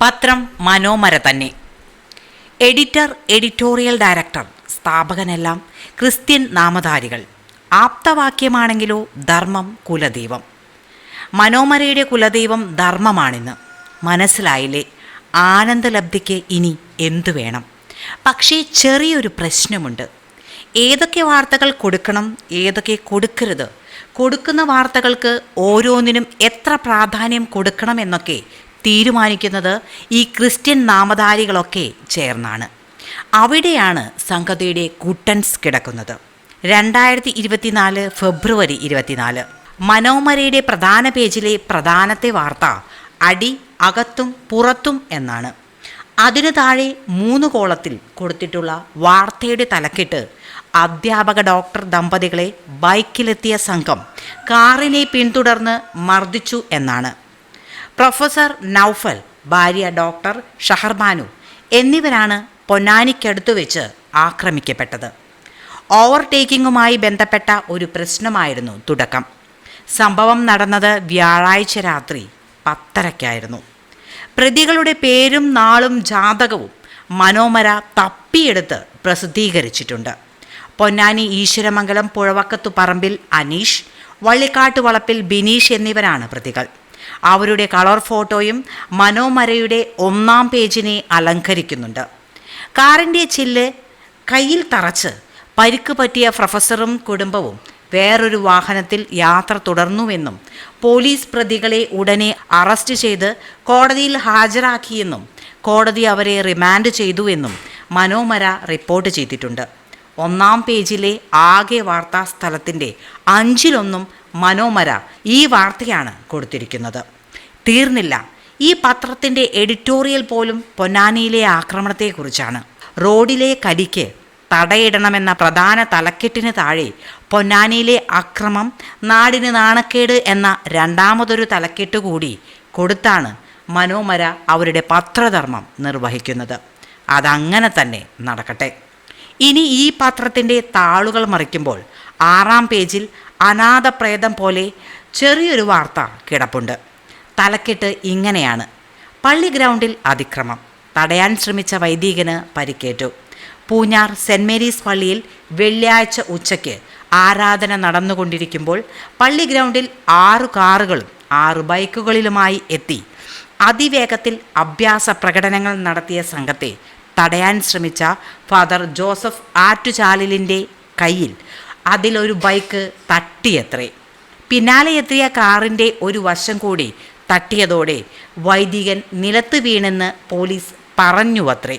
പത്രം മനോമര തന്നെ. Editor editorial director സ്ഥാപകനെല്ലാം ക്രിസ്ത്യൻ നാമധാരികൾ. ആപ്തവാക്യമാണെങ്കിലോ ധർമ്മം കുലദൈവം. മനോമരയുടെ കുലദൈവം ധർമ്മമാണിന്ന് മനസ്സിലായില്ലേ? ആനന്ദലബ്ധിക്ക് ഇനി എന്തു വേണം? പക്ഷേ ചെറിയൊരു പ്രശ്നമുണ്ട്. ഏതൊക്കെ വാർത്തകൾ കൊടുക്കണം ഏതൊക്കെ കൊടുക്കരുത്? കൊടുക്കുന്ന വാർത്തകൾക്ക് ഓരോന്നിനും എത്ര പ്രാധാന്യം കൊടുക്കണമെന്നൊക്കെ തീരുമാനിക്കുന്നത് ഈ ക്രിസ്ത്യൻ നാമധാരികളൊക്കെ ചേർന്നാണ്. അവിടെയാണ് സംഗതിയുടെ കുട്ടൻസ് കിടക്കുന്നത്. രണ്ടായിരത്തി ഇരുപത്തിനാല് ഫെബ്രുവരി ഇരുപത്തിനാല്. മനോമരയുടെ പ്രധാന പേജിലെ പ്രധാനത്തെ വാർത്ത അടി അകത്തും പുറത്തും എന്നാണ്. അതിനു താഴെ മൂന്ന് കോളത്തിൽ കൊടുത്തിട്ടുള്ള വാർത്തയുടെ തലക്കെട്ട് അധ്യാപക ഡോക്ടർ ദമ്പതികളെ ബൈക്കിലെത്തിയ സംഘം കാറിനെ പിന്തുടർന്ന് മർദ്ദിച്ചു എന്നാണ്. പ്രൊഫസർ നൌഫൽ ഭാര്യ ഡോക്ടർ ഷഹർബാനു എന്നിവരാണ് പൊന്നാനിക്കടുത്തു വെച്ച് ആക്രമിക്കപ്പെട്ടത്. ഓവർടേക്കിങ്ങുമായി ബന്ധപ്പെട്ട ഒരു പ്രശ്നമായിരുന്നു തുടക്കം. സംഭവം നടന്നത് വ്യാഴാഴ്ച രാത്രി പത്തരയ്ക്കായിരുന്നു. പ്രതികളുടെ പേരും നാളും ജാതകവും മനോമര തപ്പിയെടുത്ത് പ്രസിദ്ധീകരിച്ചിട്ടുണ്ട്. പൊന്നാനി ഈശ്വരമംഗലം പുഴവക്കത്തു പറമ്പിൽ അനീഷ് വള്ളിക്കാട്ട് വളപ്പിൽ ബിനീഷ് എന്നിവരാണ് പ്രതികൾ. അവരുടെ കളർ ഫോട്ടോയും മനോമരയുടെ ഒന്നാം പേജിനെ അലങ്കരിക്കുന്നുണ്ട്. കാറിന്റെ ചില്ല് കയ്യിൽ തറച്ച് പരിക്ക് പറ്റിയ പ്രൊഫസറും കുടുംബവും വേറൊരു വാഹനത്തിൽ യാത്ര തുടർന്നുവെന്നും പോലീസ് പ്രതികളെ ഉടനെ അറസ്റ്റ് ചെയ്ത് കോടതിയിൽ ഹാജരാക്കിയെന്നും കോടതി അവരെ റിമാൻഡ് ചെയ്തുവെന്നും മനോമര റിപ്പോർട്ട് ചെയ്തിട്ടുണ്ട്. ഒന്നാം പേജിലെ ആകെ വാർത്താ സ്ഥലത്തിന്റെ അഞ്ചിലൊന്നും മനോമര ഈ വാർത്തയാണ് കൊടുത്തിരിക്കുന്നത്. തീർന്നില്ല. ഈ പത്രത്തിന്റെ എഡിറ്റോറിയൽ പോലും പൊന്നാനിയിലെ ആക്രമണത്തെക്കുറിച്ചാണ്. റോഡിലെ കടിക്ക് തടയിടണമെന്ന പ്രധാന തലക്കെട്ടിന് താഴെ പൊന്നാനിയിലെ അക്രമം നാടിന് നാണക്കേട് എന്ന രണ്ടാമതൊരു തലക്കെട്ട് കൂടി കൊടുത്താണ് മനോമര അവരുടെ പത്രധർമ്മം നിർവഹിക്കുന്നത്. അതങ്ങനെ തന്നെ നടക്കട്ടെ. ഇനി ഈ പത്രത്തിന്റെ താളുകൾ മറിക്കുമ്പോൾ ആറാം പേജിൽ അനാഥ പ്രേതം പോലെ ചെറിയൊരു വാർത്ത കിടപ്പുണ്ട്. തലക്കെട്ട് ഇങ്ങനെയാണ്. പള്ളി ഗ്രൗണ്ടിൽ അതിക്രമം. തടയാൻ ശ്രമിച്ച വൈദികന് പരിക്കേറ്റു. പൂഞ്ഞാർ സെന്റ് മേരീസ് പള്ളിയിൽ വെള്ളിയാഴ്ച ഉച്ചയ്ക്ക് ആരാധന നടന്നുകൊണ്ടിരിക്കുമ്പോൾ പള്ളി ഗ്രൗണ്ടിൽ ആറു കാറുകളും ആറു ബൈക്കുകളിലുമായി എത്തി. അതിവേഗത്തിൽ അഭ്യാസ പ്രകടനങ്ങൾ നടത്തിയ സംഘത്തെ തടയാൻ ശ്രമിച്ച ഫാദർ ജോസഫ് ആറ്റുചാലിലിന്റെ കയ്യിൽ അതിലൊരു ബൈക്ക് തട്ടിയത്രേ. പിന്നാലെ എത്തിയ കാറിന്റെ ഒരു വശം കൂടി തട്ടിയതോടെ വൈദികൻ നിലത്ത് വീണെന്ന് പോലീസ് പറഞ്ഞു അത്രേ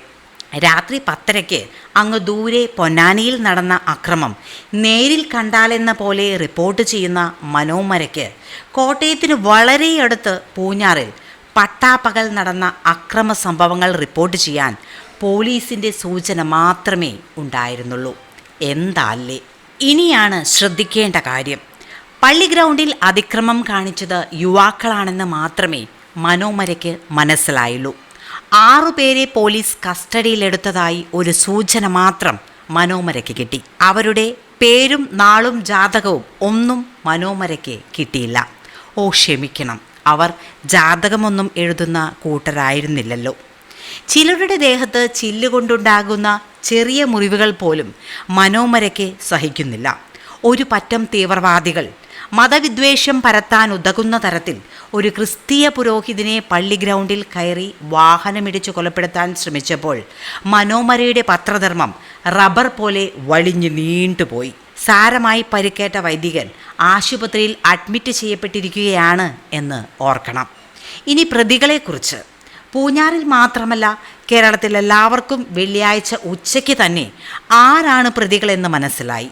രാത്രി പത്തരയ്ക്ക് അങ്ങ് ദൂരെ പൊന്നാനിയിൽ നടന്ന അക്രമം നേരിൽ കണ്ടാലെന്ന പോലെ റിപ്പോർട്ട് ചെയ്യുന്ന മനോമരയ്ക്ക് കോട്ടയത്തിന് വളരെ അടുത്ത് പൂഞ്ഞാറിൽ പട്ടാപ്പകൽ നടന്ന അക്രമ സംഭവങ്ങൾ റിപ്പോർട്ട് ചെയ്യാൻ പോലീസിന്റെ സൂചന മാത്രമേ ഉണ്ടായിരുന്നുള്ളൂ. എന്താല്ലേ? ഇനിയാണ് ശ്രദ്ധിക്കേണ്ട കാര്യം. പള്ളി ഗ്രൗണ്ടിൽ അതിക്രമം കാണിച്ചത് യുവാക്കളാണെന്ന് മാത്രമേ മനോമരയ്ക്ക് മനസ്സിലായുള്ളൂ. ആറുപേരെ പോലീസ് കസ്റ്റഡിയിലെടുത്തതായി ഒരു സൂചന മാത്രം മനോമരയ്ക്ക് കിട്ടി. അവരുടെ പേരും നാളും ജാതകവും ഒന്നും മനോമരയ്ക്ക് കിട്ടിയില്ല. ഓ ക്ഷമിക്കണം. അവർ ജാതകമൊന്നും എഴുതുന്ന കൂട്ടരായിരുന്നില്ലല്ലോ. ചിലരുടെ ദേഹത്ത് ചില്ലുകൊണ്ടുണ്ടാകുന്ന ചെറിയ മുറിവുകൾ പോലും മനോമരയ്ക്ക് സഹിക്കുന്നില്ല. ഒരു പറ്റം തീവ്രവാദികൾ മതവിദ്വേഷം പരത്താൻ ഉതകുന്ന തരത്തിൽ ഒരു ക്രിസ്തീയ പുരോഹിതനെ പള്ളി ഗ്രൗണ്ടിൽ കയറി വാഹനമിടിച്ച് കൊലപ്പെടുത്താൻ ശ്രമിച്ചപ്പോൾ മനോമരയുടെ പത്രധർമ്മം റബ്ബർ പോലെ വളിഞ്ഞു നീണ്ടുപോയി. സാരമായി പരിക്കേറ്റ വൈദികൻ ആശുപത്രിയിൽ അഡ്മിറ്റ് ചെയ്യപ്പെട്ടിരിക്കുകയാണ് എന്ന് ഓർക്കണം. ഇനി പ്രതികളെക്കുറിച്ച്. പൂഞ്ഞാറിൽ മാത്രമല്ല കേരളത്തിൽ എല്ലാവർക്കും വെള്ളിയാഴ്ച ഉച്ചയ്ക്ക് തന്നെ ആരാണ് പ്രതികളെന്ന് മനസ്സിലായി.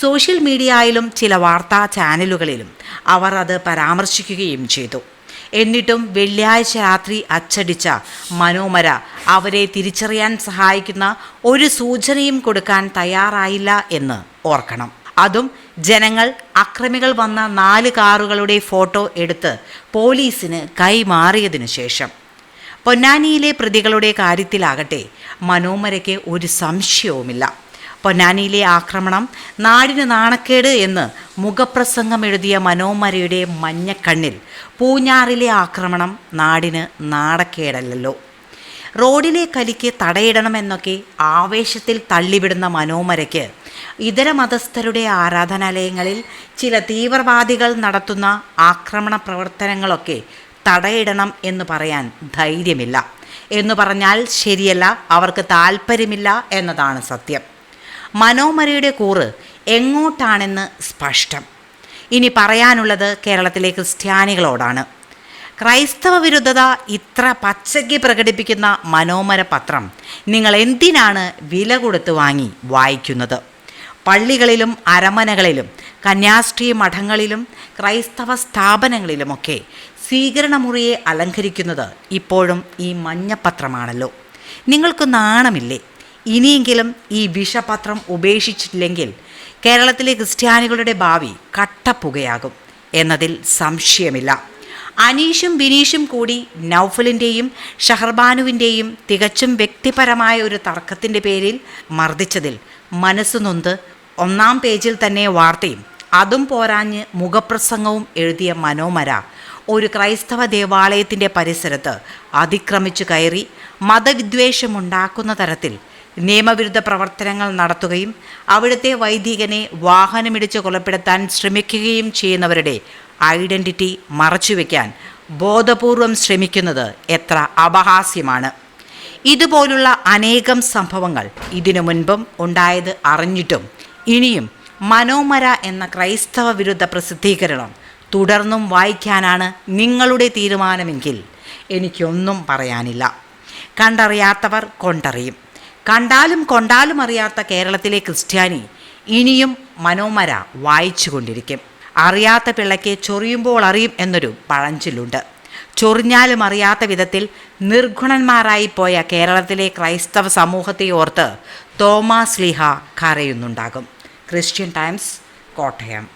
സോഷ്യൽ മീഡിയയിലും ചില വാർത്താ ചാനലുകളിലും അവർ അത് പരാമർശിക്കുകയും ചെയ്തു. എന്നിട്ടും വെള്ളിയാഴ്ച രാത്രി അച്ചടിച്ച മനോമര അവരെ തിരിച്ചറിയാൻ സഹായിക്കുന്ന ഒരു സൂചനയും കൊടുക്കാൻ തയ്യാറായില്ല എന്ന് ഓർക്കണം. അതും ജനങ്ങൾ അക്രമികൾ വന്ന നാല് കാറുകളുടെ ഫോട്ടോ എടുത്ത് പോലീസിന് കൈമാറിയതിനു ശേഷം. പൊന്നാനിയിലെ പ്രതികളുടെ കാര്യത്തിലാകട്ടെ മനോമരയ്ക്ക് ഒരു സംശയവുമില്ല. പൊന്നാനിയിലെ ആക്രമണം നാടിന് നാണക്കേട് എന്ന് മുഖപ്രസംഗം എഴുതിയ മനോമരയുടെ മഞ്ഞക്കണ്ണിൽ പൂഞ്ഞാറിലെ ആക്രമണം നാടിന് നാണക്കേടല്ലല്ലോ. റോഡിലെ കലിക്ക് തടയിടണമെന്നൊക്കെ ആവേശത്തിൽ തള്ളിവിടുന്ന മനോമരയ്ക്ക് ഇതര മതസ്ഥരുടെ ആരാധനാലയങ്ങളിൽ ചില തീവ്രവാദികൾ നടത്തുന്ന ആക്രമണ പ്രവർത്തനങ്ങളൊക്കെ തടയിടണം എന്ന് പറയാൻ ധൈര്യമില്ല. എന്ന് പറഞ്ഞാൽ ശരിയല്ല അവർക്ക് താല്പര്യമില്ല എന്നതാണ് സത്യം. മനോമരയുടെ കൂറ് എങ്ങോട്ടാണെന്ന് സ്പഷ്ടം. ഇനി പറയാനുള്ളത് കേരളത്തിലെ ക്രിസ്ത്യാനികളോടാണ്. ക്രൈസ്തവ വിരുദ്ധത ഇത്ര പച്ചയ്ക്ക് പ്രകടിപ്പിക്കുന്ന മനോമര പത്രം നിങ്ങൾ എന്തിനാണ് വില കൊടുത്ത് വാങ്ങി വായിക്കുന്നത്? പള്ളികളിലും അരമനകളിലും കന്യാസ്ത്രീ മഠങ്ങളിലും ക്രൈസ്തവ സ്ഥാപനങ്ങളിലുമൊക്കെ സ്വീകരണമുറിയെ അലങ്കരിക്കുന്നത് ഇപ്പോഴും ഈ മഞ്ഞപ്പത്രമാണല്ലോ നിങ്ങൾക്ക് നാണമില്ലേ? ഇനിയെങ്കിലും ഈ വിഷപത്രം ഉപേക്ഷിച്ചില്ലെങ്കിൽ കേരളത്തിലെ ക്രിസ്ത്യാനികളുടെ ഭാവി കട്ടപ്പുകയാകും എന്നതിൽ സംശയമില്ല. അനീഷും ബിനീഷും കൂടി നൗഫലിന്റെയും ഷഹർബാനുവിന്റെയും തികച്ചും വ്യക്തിപരമായ ഒരു തർക്കത്തിന്റെ പേരിൽ മർദ്ദിച്ചതിൽ മനസ്സുനൊന്ത് ഒന്നാം പേജിൽ തന്നെ വാർത്തയും അതും പോരാഞ്ഞ് മുഖപ്രസംഗവും എഴുതിയ മനോമര ഒരു ക്രൈസ്തവ ദേവാലയത്തിന്റെ പരിസരത്ത് അതിക്രമിച്ചു കയറി മതവിദ്വേഷമുണ്ടാക്കുന്ന തരത്തിൽ നിയമവിരുദ്ധ പ്രവർത്തനങ്ങൾ നടത്തുകയും അവിടുത്തെ വൈദികനെ വാഹനമിടിച്ച് കൊലപ്പെടുത്താൻ ശ്രമിക്കുകയും ചെയ്യുന്നവരുടെ ഐഡന്റിറ്റി മറച്ചുവെക്കാൻ ബോധപൂർവം ശ്രമിക്കുന്നത് എത്ര അപഹാസ്യമാണ്. ഇതുപോലുള്ള അനേകം സംഭവങ്ങൾ ഇതിനു മുൻപും ഉണ്ടായത് അറിഞ്ഞിട്ടും ഇനിയും മനോമര എന്ന ക്രൈസ്തവ വിരുദ്ധ പ്രസിദ്ധീകരണം തുടർന്നും വായിക്കാനാണ് നിങ്ങളുടെ തീരുമാനമെങ്കിൽ എനിക്കൊന്നും പറയാനില്ല. കണ്ടറിയാത്തവർ കൊണ്ടറിയും. കണ്ടാലും കൊണ്ടാലും അറിയാത്ത കേരളത്തിലെ ക്രിസ്ത്യാനി ഇനിയും മനോമര വായിച്ചു കൊണ്ടിരിക്കും അറിയാത്ത പിള്ളയ്ക്ക് ചൊറിയുമ്പോൾ അറിയും എന്നൊരു പഴഞ്ചൊല്ലുണ്ട്. ചൊറിഞ്ഞാലും അറിയാത്ത വിധത്തിൽ നിർഗുണന്മാരായി പോയ കേരളത്തിലെ ക്രൈസ്തവ സമൂഹത്തെ ഓർത്ത് തോമാസ് ലീഹ കരയുന്നുണ്ടാകും. Christian times Kottayam.